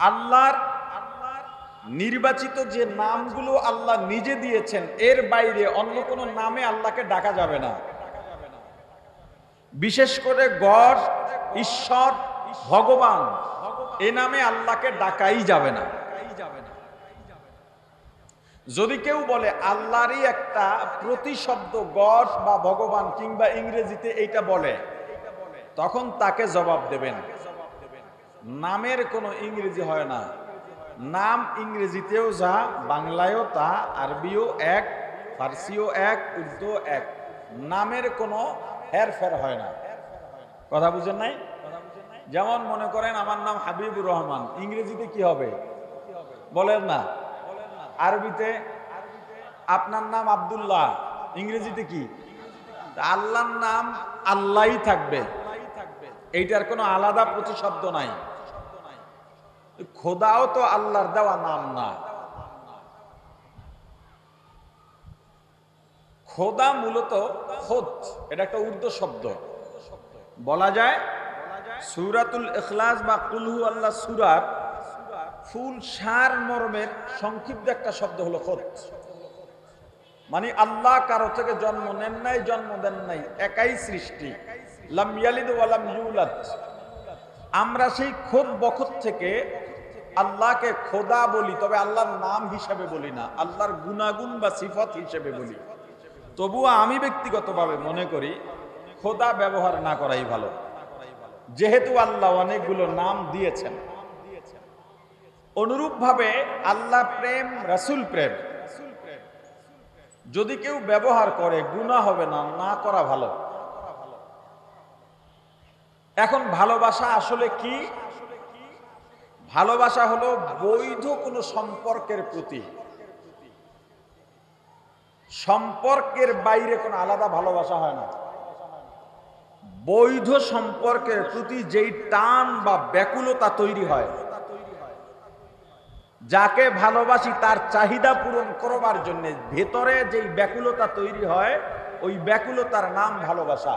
আল্লাহর নির্বাচিত যে নামগুলো আল্লাহ নিজে দিয়েছেন, এর বাইরে অন্য কোনো নামে আল্লাহকে ডাকা যাবে না। বিশেষ করে গড়, ঈশ্বর, ভগবান, এ নামে আল্লাহকে ডাকাই যাবে না। যদি কেউ বলে আল্লাহরই একটা প্রতিশব্দ গড বা ভগবান কিংবা ইংরেজিতে এইটা বলে, তখন তাকে জবাব দেবেন। নামের কোনো ইংরেজি হয় না। নাম ইংরেজিতেও যা, বাংলায়ও তা, আরবিও এক, ফার্সিও এক উর্দু এক। নামের কোনো হেরফের হয় না। কথা বুঝেন নাই? যেমন মনে করেন আমার নাম হাবিবুর রহমান, ইংরেজিতে কি হবে? বলেন না। আরবিতে আপনার নাম আব্দুল্লাহ, ইংরেজিতে কি? আল্লাহর নাম আল্লাহই থাকবে। এইটার কোনো আলাদা প্রতিশব্দ নাই। খোদাও তো আল্লাহর দেওয়া নাম না। খোদা মূলত খোদ, এটা একটা উর্দু শব্দ। বলা যায় সুরাতুল ইখলাস বা কুলহু আল্লাহ সুরার ফুল সার মর্মের সংক্ষিপ্ত একটা শব্দ হলো খোদ। মানে আল্লাহ কারও থেকে জন্ম নেন নাই, জন্ম দেন নাই, একাই সৃষ্টি। লাম ইয়ালিদ ওয়ালাম ইউলাদ। আমরা সেই খোদ বখত থেকে আল্লাহকে খোদা বলি, তবে আল্লাহর নাম হিসাবে বলি না, আল্লাহর গুণাগুণ বা সিফত হিসেবে বলি। তবুও আমি ব্যক্তিগতভাবে মনে করি, খোদা ব্যবহার না করাই ভালো। যেহেতু আল্লাহ অনেকগুলো নাম দিয়েছেন। অনুরূপভাবে আল্লাহ প্রেম, রাসুল প্রেম। যদি কেউ ব্যবহার করে গুণা হবে না না করা ভালো। এখন ভালোবাসা আসলে কি? ভালোবাসা হলো বৈধ কোনো সম্পর্কের প্রতি। সম্পর্কের বাইরে কোনো আলাদা ভালোবাসা হয় না। বৈধ সম্পর্কের প্রতি যেই টান বা ব্যাকুলতা তৈরি হয়, যাকে ভালোবাসি তার চাহিদা পূরণ করবার জন্য ভেতরে যেই ব্যাকুলতা তৈরি হয়, ওই ব্যাকুলতার নাম ভালোবাসা।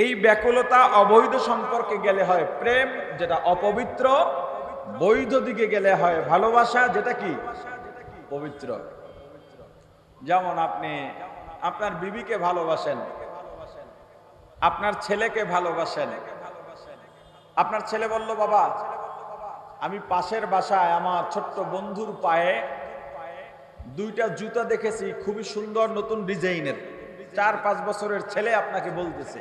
এই ব্যাকুলতা অবৈধ সম্পর্কে গেলে হয় প্রেম, যেটা অপবিত্র। বৈধ দিকে গেলে হয় ভালোবাসা, যেটা কি? পবিত্র। যেমন আপনি আপনার বিবিকে ভালোবাসেন, আপনার ছেলেকে ভালোবাসেন। আপনার ছেলে বলল, বাবা, আমি পাশের বাসায় আমার ছোট্ট বন্ধুর পায়ে দুইটা জুতা দেখেছি, খুবই সুন্দর নতুন ডিজাইনের। চার পাঁচ বছরের ছেলে আপনাকে বলতেছে।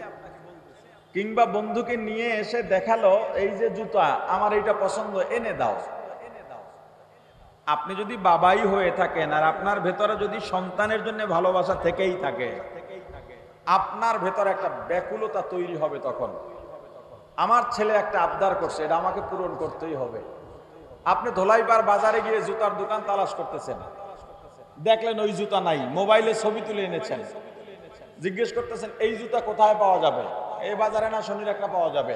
কিংবা বন্ধুকে নিয়ে এসে দেখাল, এই যে জুতা, আমার এইটা পছন্দ, এনে দাও। আপনি যদি বাবাই হয়ে থাকেন, আর আপনার ভেতরে যদি সন্তানের জন্য ভালোবাসা থেকেই থাকে, আপনার ভেতরে একটা ব্যাকুলতা তৈরি হবে তখন। আমার ছেলে একটা আবদার করছে, এটা আমাকে পূরণ করতেই হবে। আপনি ধোলাইবার বাজারে গিয়ে জুতার দোকান তালাশ করতেছেন। দেখলেন ওই জুতা নাই, মোবাইলে ছবি তুলে এনেছেন। জিজ্ঞেস করতেছেন, এই জুতা কোথায় পাওয়া যাবে? এই বাজারে না শনির একটা পাওয়া যাবে।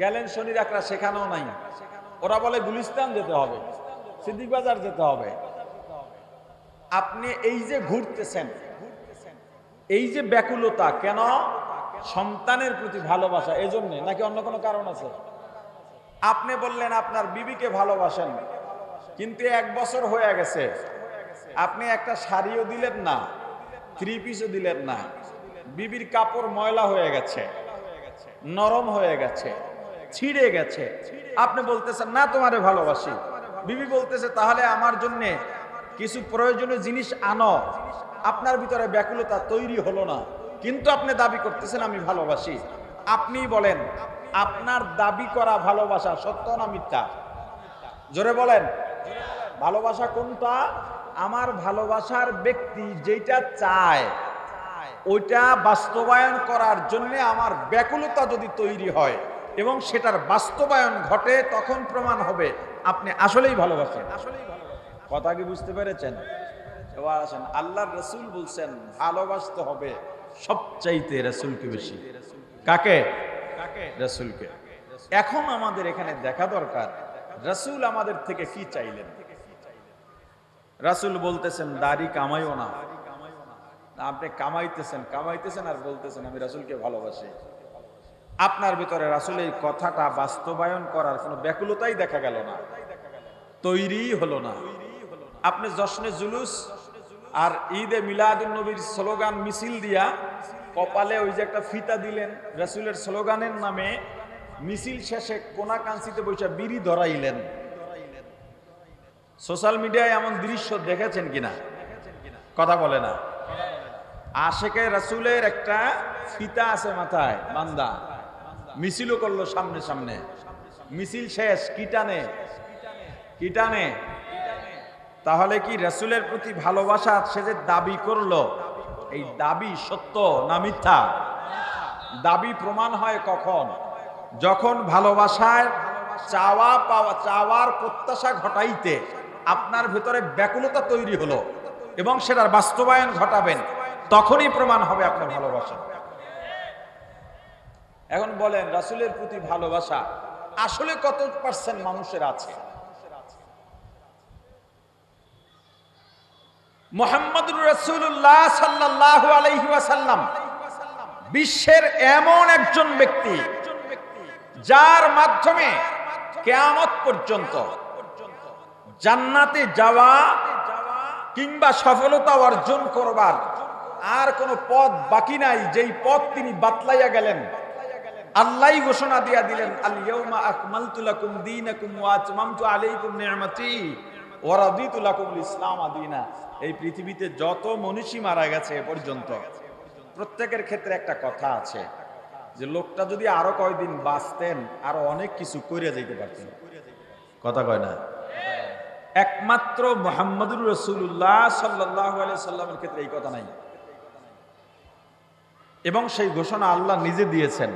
গেলেন শনির একটা, সেখানেও নাই। ওরা বলে গুলিস্তান যেতে হবে সিদ্দিক বাজার যেতে হবে। আপনি এই যে ঘুরতেছেন, এই যে ব্যাকুলতা, কেন? সন্তানের প্রতি ভালোবাসা এই জন্যে নাকি অন্য কোনো কারণ আছে? আপনি বললেন আপনার বিবিকে ভালোবাসেন, কিন্তু এক বছর হয়ে গেছে। আপনি একটা শাড়িও দিলেন না, থ্রি পিসও দিলেন না। বিবির কাপড় ময়লা হয়ে গেছে, নরম হয়ে গেছে, ছিঁড়ে গেছে। আপনি বলতেছেন, না, তোমারে ভালোবাসি। বিবি বলতেছে, তাহলে আমার জন্য কিছু প্রয়োজনীয় জিনিস আনো। আপনার ভিতরে ব্যাকুলতা তৈরি হলো না। কিন্তু আপনি দাবি করতেছেন, আমি ভালোবাসি। আপনি বলেন, আপনার দাবি করা ভালোবাসা সত্য না মিথ্যা? জোরে বলেন, ভালোবাসা কোনটা? আমার ভালোবাসার ব্যক্তি যেটা চায়। ওইটা বাস্তবায়ন করার জন্য আমার ব্যাকুলতা যদি তৈরি হয় এবং সেটার বাস্তবায়ন ঘটে তখন প্রমাণ হবে। আপনি আসলেই ভালোবাসেন। আসলেই কথা কি বুঝতে পেরেছেন? এবার আসেন আল্লাহর রসুল বলছেন ভালোবাসতে হবে সবচাইতে রসুলকে বেশি। কাকে? রসুলকে। এখন আমাদের এখানে দেখা দরকার রসুল আমাদের থেকে কি চাইলেন? রাসুল বলতেছেন দাড়ি কামাইও না। আপনি কামাইতেছেন কামাইতেছেন আর বলতেছেন, আমি রাসুলকে ভালোবাসি। আপনার ভিতরে এই কথাটা বাস্তবায়ন করার কোনো ব্যাকুলতাই দেখা গেল না। তৈরি হলো না। আপনি জশ্নে জুলুস আর ঈদে মিলাদুল নবীর স্লোগান মিছিল দিয়া কপালে ওই যে একটা ফিতা দিলেন, রাসুলের স্লোগানের নামে মিছিল শেষে কোনা কাঞ্চিতে বসে বিড়ি ধরাইলেন। সোশ্যাল মিডিয়ায় এমন দৃশ্য দেখেছেন কিনা? কথা বলে না। আশেকে রাসুলের একটা ফিতা আছে মাথায়, বান্দা। মিছিলও করল সামনে সামনে। মিছিল শেষ কিটানে কিটানে তাহলে কি রাসুলের প্রতি ভালোবাসা সে যে দাবি করল, এই দাবি সত্য না মিথ্যা? দাবি প্রমাণ হয় কখন? যখন ভালোবাসায় চাওয়া পাওয়া, চাওয়ার প্রত্যাশা ঘটাইতে আপনার ভেতরে ব্যাকুলতা তৈরি হলো এবং সেটার বাস্তবায়ন ঘটাবেন। তখনই প্রমাণ হবে আপনার ভালোবাসা। এখন বলেন, রাসুলের প্রতি ভালোবাসা আসলে কত পার্সেন্ট মানুষের আছে? বিশ্বের এমন একজন ব্যক্তি যার মাধ্যমে কেয়ামত পর্যন্ত জান্নাতে যাওয়া কিংবা সফলতা অর্জন করবার আর কোনো পথ বাকি নাই, যেই পথ তিনি বাতলাইয়া গেলেন। আল্লাহ ঘোষণা দিয়া দিলেন আল ইয়াউমা আকমালতু আলাইকুম ইসলাম আদিনা এই পৃথিবীতে যত মনীষী মারা গেছে এ পর্যন্ত, প্রত্যেকের ক্ষেত্রে একটা কথা আছে, যে লোকটা যদি আরও কয়দিন বাঁচতেন, আরও অনেক কিছু করে যেতে পারতেন। কথা কয় না? একমাত্র মোহাম্মদুর রসুল্লাহ সাল্লাহ সাল্লামের ক্ষেত্রে এই কথা নাই। এবং সেই ঘোষণা আল্লাহ নিজে দিয়েছেন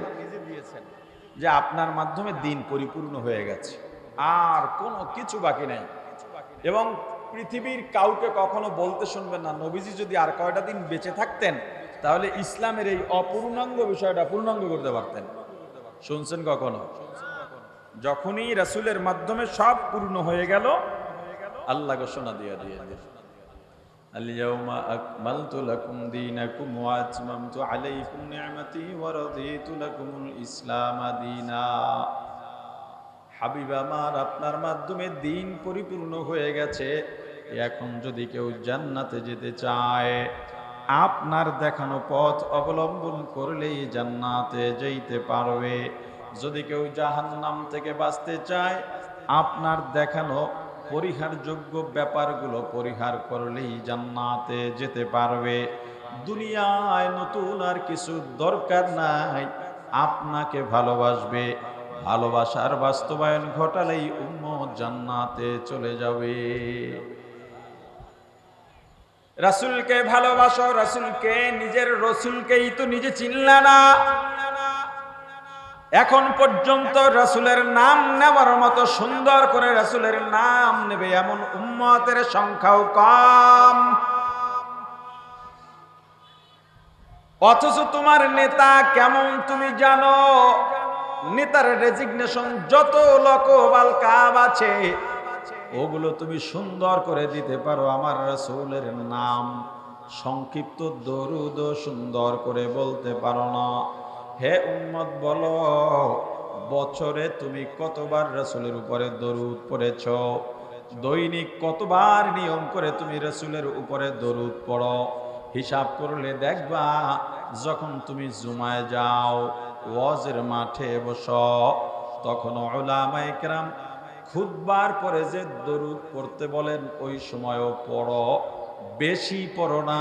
যে আপনার মাধ্যমে দিন পরিপূর্ণ হয়ে গেছে। আর কোনো কিছু বাকি নাই। এবং পৃথিবীর কাউকে কখনো বলতে শুনবেন না। নবীজি যদি আর কয়টা দিন বেঁচে থাকতেন, তাহলে ইসলামের এই অপূর্ণাঙ্গ বিষয়টা পূর্ণাঙ্গ করতে পারতেন। শুনছেন কখনো? যখনই রাসুলের মাধ্যমে সব পূর্ণ হয়ে গেল, আল্লাহ ঘোষণা দিয়ে দিয়ে اليوم أكملت لكم دينكم وأتممت عليكم نعمتي ورضيت لكم الإسلام دينا হাবিব আমার আপনার মাধ্যমে দিন পরিপূর্ণ হয়ে গেছে এখন যদি কেউ জান্নাতে যেতে চায় আপনার দেখানো পথ অবলম্বন করলেই জান্নাতে যেতে পারবে যদি কেউ জাহান্নাম থেকে বাঁচতে চায় আপনার দেখানো পরিহারযোগ্য ব্যাপারগুলো পরিহার করলেই জান্নাতে যেতে পারবে। দুনিয়ায় নতুন আর কিছু দরকার নাই, আপনাকে ভালোবাসবে। ভালোবাসার বাস্তবায়ন ঘটালেই উম্মত জান্নাতে চলে যাবে। রাসুলকে ভালোবাসো, রাসুলকে, নিজের রসুলকেই তো নিজে চিনলা না। এখন পর্যন্ত রাসুলের নাম নেওয়ার মতো সুন্দর করে রাসুলের নাম নেবে এমন উম্মতের সংখ্যাও কম। অথচ তোমার নেতা কেমন তুমি জানো? নেতার রেজিগনেশন যত লোকবাল কাব আছে, ওগুলো তুমি সুন্দর করে দিতে পারো আমার রসুলের নাম। সংক্ষিপ্ত দরুদ সুন্দর করে বলতে পারো না। হে উম্মত, বলো, বছরে তুমি কতবার রসুলের উপরে দরুদ পড়েছ? দৈনিক কতবার নিয়ম করে তুমি রসুলের উপরে দরুদ পড়ো? হিসাব করলে দেখবা, যখন তুমি জুমায় যাও, ওয়াজের মাঠে বস, তখন ওলামাইকরাম খুদবার পরে যে দরুদ পড়তে বলেন, ওই সময়ও পড়ো। বেশি পড়ো না।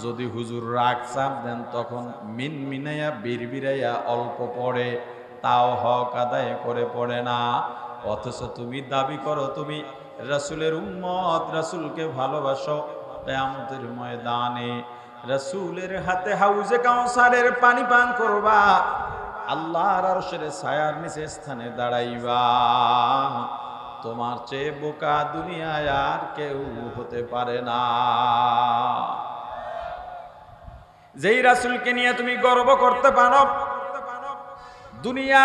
যদি হুজুর রাগ চাপ দেন, তখন মিন মিনাইয়া, বীর বিরাইয়া অল্প পড়ে, তাও হক আদায় করে পড়ে না। অথচ তুমি দাবি করো, তুমি রাসুলের উম্মত, রাসুলকে ভালোবাসো আমাদের ময়দানে। রাসুলের হাতে হাউজে কাউসারের পানি পান করবা, আল্লাহর আরশের ছায়ার নিচে স্থানে দাঁড়াইবা। তোমার চেয়ে বোকা দুনিয়ায় আর কেউ হতে পারে না। যেই রাসুলকে নিয়ে তুমি গর্ব করতে পারো দুনিয়া